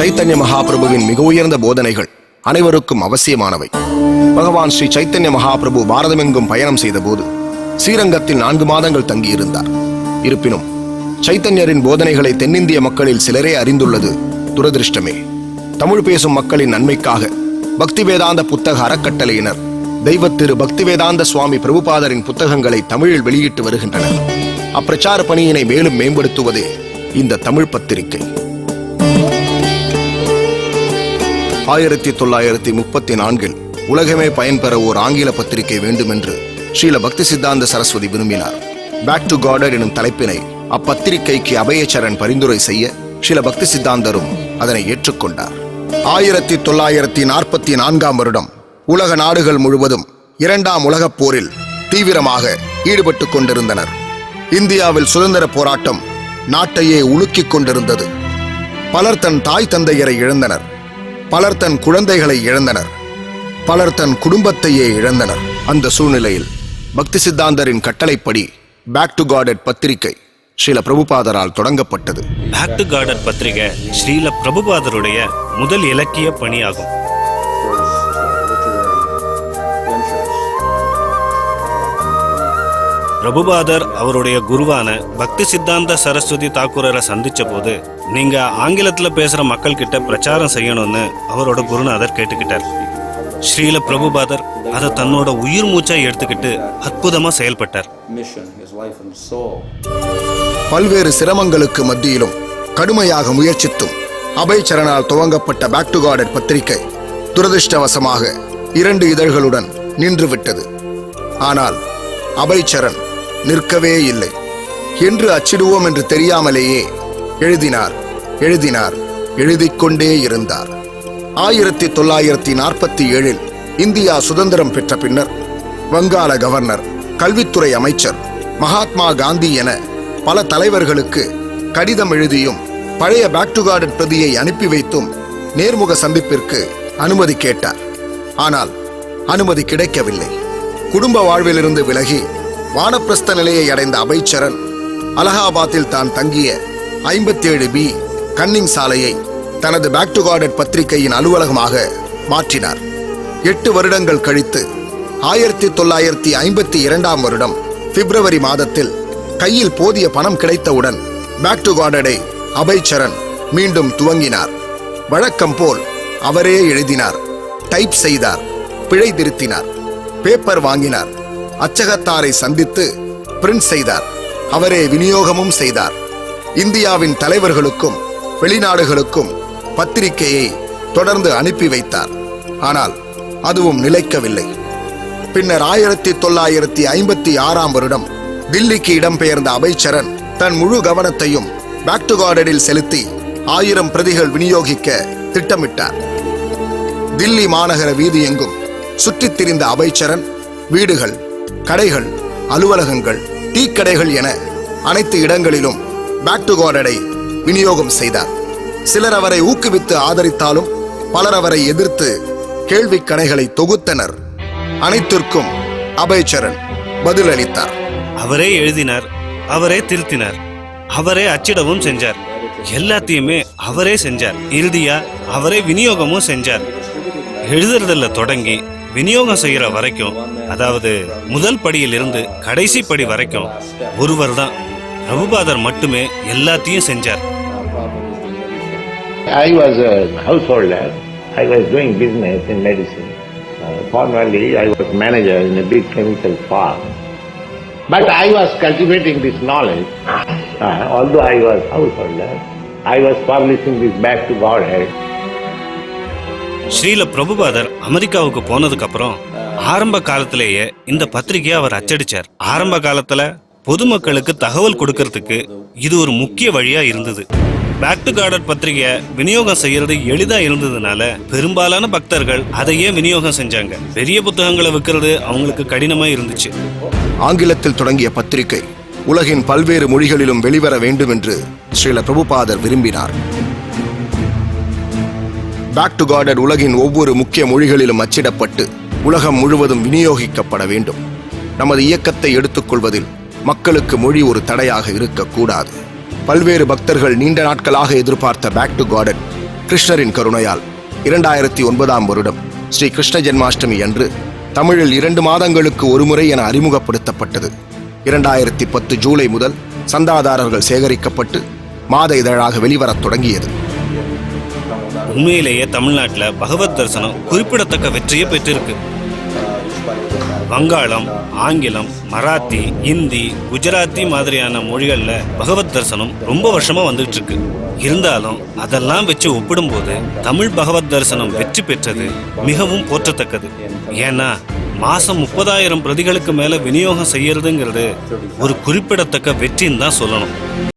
சைத்தன்ய மகாபிரபுவின் மிக உயர்ந்த போதனைகள் அனைவருக்கும் அவசியமானவை. பகவான் ஸ்ரீ சைத்தன்ய மகாபிரபு பாரதமெங்கும் பயணம் செய்தபோது ஸ்ரீரங்கத்தில் நான்கு மாதங்கள் தங்கியிருந்தார். இருப்பினும் சைத்தன்யரின் போதனைகளை தென்னிந்திய மக்களில் சிலரே அறிந்துள்ளது துரதிருஷ்டமே. தமிழ் பேசும் மக்களின் நன்மைக்காக பக்தி வேதாந்த புத்தக அறக்கட்டளையினர் தெய்வத்திரு பக்தி வேதாந்த சுவாமி பிரபுபாதரின் புத்தகங்களை தமிழில் வெளியிட்டு வருகின்றனர். அப்பிரச்சார பணியினை மேலும் மேம்படுத்துவதே இந்த தமிழ் பத்திரிகை. ஆயிரத்தி தொள்ளாயிரத்தி முப்பத்தி நான்கில் உலகமே பயன்பெற ஓர் ஆங்கில பத்திரிகை வேண்டும் என்று ஸ்ரீல பக்தி சித்தாந்த சரஸ்வதி விரும்பினார். பேக் டு காடர் எனும் தலைப்பினை அப்பத்திரிகைக்கு அபயச்சரன் பரிந்துரை செய்ய ஸ்ரீல பக்தி சித்தாந்தரும் அதனை ஏற்றுக்கொண்டார். ஆயிரத்தி தொள்ளாயிரத்தி நாற்பத்தி நான்காம் வருடம் உலக நாடுகள் முழுவதும் இரண்டாம் உலகப் போரில் தீவிரமாக ஈடுபட்டுக் கொண்டிருந்தனர். இந்தியாவில் சுதந்திர போராட்டம் நாட்டையே உலுக்கிக் கொண்டிருந்தது. பலர் தன் தாய் தந்தையரை இழந்தனர். பலர் தன் குழந்தைகளை இழந்தனர். பலர் தன் குடும்பத்தையே இழந்தனர். அந்த சூழ்நிலையில் பக்தி சித்தாந்தரின் கட்டளைப்படி பேக் டு காடட் பத்திரிகை ஸ்ரீல பிரபுபாதரால் தொடங்கப்பட்டது. பேக் டு காடட் பத்திரிகை ஸ்ரீல பிரபுபாதருடைய முதல் இலக்கிய பணியாகும். பிரபுபாதர் அவருடைய குருவான பக்தி சித்தாந்த சரஸ்வதி தாக்கூரரை சந்திச்ச போது நீங்க ஆங்கிலத்துல பேசுற மக்கள் கிட்ட பிரச்சாரம் செய்யணும்னு அவரோட குருநாதர் கேட்டுக்கிட்டார். ஸ்ரீல பிரபுபாதர் அதை தன்னோட உயிர் மூச்சா எடுத்துக்கிட்டு அற்புதமா செயல்பட்டார். பல்வேறு சிரமங்களுக்கு மத்தியிலும் கடுமையாக முயற்சித்தும் அபய் சரணால் துவங்கப்பட்ட பேக் டு காடட் பத்திரிகை துரதிர்ஷ்டவசமாக இரண்டு இதழ்களுடன் நின்றுவிட்டது. ஆனால் அபய் சரண் நிற்கவே இல்லை. என்று அச்சிடுவோம் என்று தெரியாமலேயே எழுதினார் எழுதினார் எழுதிக் கொண்டே இருந்தார். ஆயிரத்தி தொள்ளாயிரத்தி நாற்பத்தி ஏழில் இந்தியா சுதந்திரம் பெற்ற பின்னர் வங்காள கவர்னர் கல்வித்துறை அமைச்சர் மகாத்மா காந்தி என பல தலைவர்களுக்கு கடிதம் எழுதியும் பழைய பேக் டு கார்டன் பிரதியை அனுப்பி வைத்தும் நேர்முக சந்திப்பிற்கு அனுமதி கேட்டார். ஆனால் அனுமதி கிடைக்கவில்லை. குடும்ப வாழ்விலிருந்து விலகி வானப்பிரஸ்த நிலையை அடைந்த அமைச்சரன் அலகாபாத்தில் தான் தங்கிய ஐம்பத்தேழு பி கன்னிங் சாலையை தனது பேக் டு கார்டட் பத்திரிகையின் அலுவலகமாக மாற்றினார். எட்டு வருடங்கள் கழித்து ஆயிரத்தி தொள்ளாயிரத்தி ஐம்பத்தி இரண்டாம் வருடம் பிப்ரவரி மாதத்தில் கையில் போதிய பணம் கிடைத்தவுடன் பேக் டு கார்டடை அபய்சரண் மீண்டும் துவங்கினார். வழக்கம் போல் அவரே எழுதினார் டைப் செய்தார் பிழை திருத்தினார் பேப்பர் வாங்கினார். அச்சகத்தாரை சந்தித்து பிரிண்ட் செய்தார். அவரே விநியோகமும் செய்தார். இந்தியாவின் தலைவர்களுக்கும் வெளிநாடுகளுக்கும் பத்திரிகையை தொடர்ந்து அனுப்பி வைத்தார். ஆனால் அதுவும் நிலைக்கவில்லை. பின்னர் ஆயிரத்தி தொள்ளாயிரத்தி ஐம்பத்தி ஆறாம் வருடம் தில்லிக்கு இடம்பெயர்ந்த அபைச்சரன் தன் முழு கவனத்தையும் பேக் டு கார்டனில் செலுத்தி ஆயிரம் பிரதிகள் விநியோகிக்க திட்டமிட்டார். தில்லி மாநகர வீதி எங்கும் சுற்றித் திரிந்த அபைச்சரன் வீடுகள் கடைகள் அலுவலகங்கள் டீ கடைகள் என அனைத்து இடங்களிலும் பேக் டு கார்டனை விநியோகம் செய்தார். சிலர் அவரை ஊக்குவித்து ஆதரித்தாலும் பலர் அவரை எதிர்த்து கேள்விக் கணைகளை தொகுத்தனர். அனைத்திற்கும் அபயச்சரன் பதிலளித்தார். அவரே எழுதினார் அவரே திருத்தினார் அவரே அச்சிடவும் செஞ்சார். எல்லாத்தையுமே அவரே செஞ்சார். இறுதியா அவரே விநியோகமும் செஞ்சார். எழுதுறதுல தொடங்கி விநியோகம் செய்யற வரைக்கும் அதாவது முதல் படியிலிருந்து கடைசி படி வரைக்கும் ஒருவர் தான் ரகுபாதர் மட்டுமே எல்லாத்தையும் செஞ்சார் I was a householder. I was doing business in medicine. Uh, formerly, I was manager in a big chemical farm. But I was cultivating this knowledge. Uh, although I was householder, I was publishing this back to Godhead. Srila பிரபுபாதர் அமெரிக்காவுக்கு போனதுக்கு அப்புறம் ஆரம்ப காலத்திலேயே இந்த பத்திரிகையை அவர் அச்சடிச்சார். ஆரம்ப காலத்துல பொதுமக்களுக்கு தகவல் கொடுக்கறதுக்கு இது ஒரு முக்கிய வழியா இருந்தது. பேக் டு கார்டர் பத்திரிகையை விநியோகம் செய்யறது எளிதா இருந்ததுனால பெரும்பாலான பக்தர்கள் அதையே விநியோகம் செஞ்சாங்க. பெரிய புத்தகங்களை விற்கிறது அவங்களுக்கு கடினமா இருந்துச்சு. ஆங்கிலத்தில் தொடங்கிய பத்திரிகை உலகின் பல்வேறு மொழிகளிலும் வெளிவர வேண்டும் என்று ஸ்ரீல பிரபுபாதர் விரும்பினார். பேக் டு கார்டட் உலகின் ஒவ்வொரு முக்கிய மொழிகளிலும் அச்சிடப்பட்டு உலகம் முழுவதும் விநியோகிக்கப்பட வேண்டும். நமது இயக்கத்தை எடுத்துக்கொள்வதில் மக்களுக்கு மொழி ஒரு தடையாக இருக்கக்கூடாது. பல்வேறு பக்தர்கள் நீண்ட நாட்களாக எதிர்பார்த்த பேக் டு கார்டன் கிருஷ்ணரின் கருணையால் இரண்டாயிரத்தி ஒன்பதாம் வருடம் ஸ்ரீ கிருஷ்ண ஜென்மாஷ்டமி அன்று தமிழில் இரண்டு மாதங்களுக்கு ஒருமுறை என அறிமுகப்படுத்தப்பட்டது. இரண்டாயிரத்தி பத்து ஜூலை முதல் சந்தாதாரர்கள் சேகரிக்கப்பட்டு மாத இதழாக வெளிவரத் தொடங்கியது. உண்மையிலேயே தமிழ்நாட்டில் பகவத் தரிசனம் குறிப்பிடத்தக்க வெற்றியை பெற்றிருக்கு. வங்காளம் ஆங்கிலம் மராத்தி இந்தி குஜராத்தி மாதிரியான மொழிகளில் பகவத் தரிசனம் ரொம்ப வருஷமாக வந்துகிட்டு இருக்கு இருந்தாலும் அதெல்லாம் வச்சு ஒப்பிடும்போது தமிழ் பகவத் தரிசனம் வெற்றி பெற்றது மிகவும் போற்றத்தக்கது. ஏன்னா மாசம் முப்பதாயிரம் பிரதிகளுக்கு மேல விநியோகம் செய்யறதுங்கிறது ஒரு குறிப்பிடத்தக்க வெற்றின்னு தான் சொல்லணும்.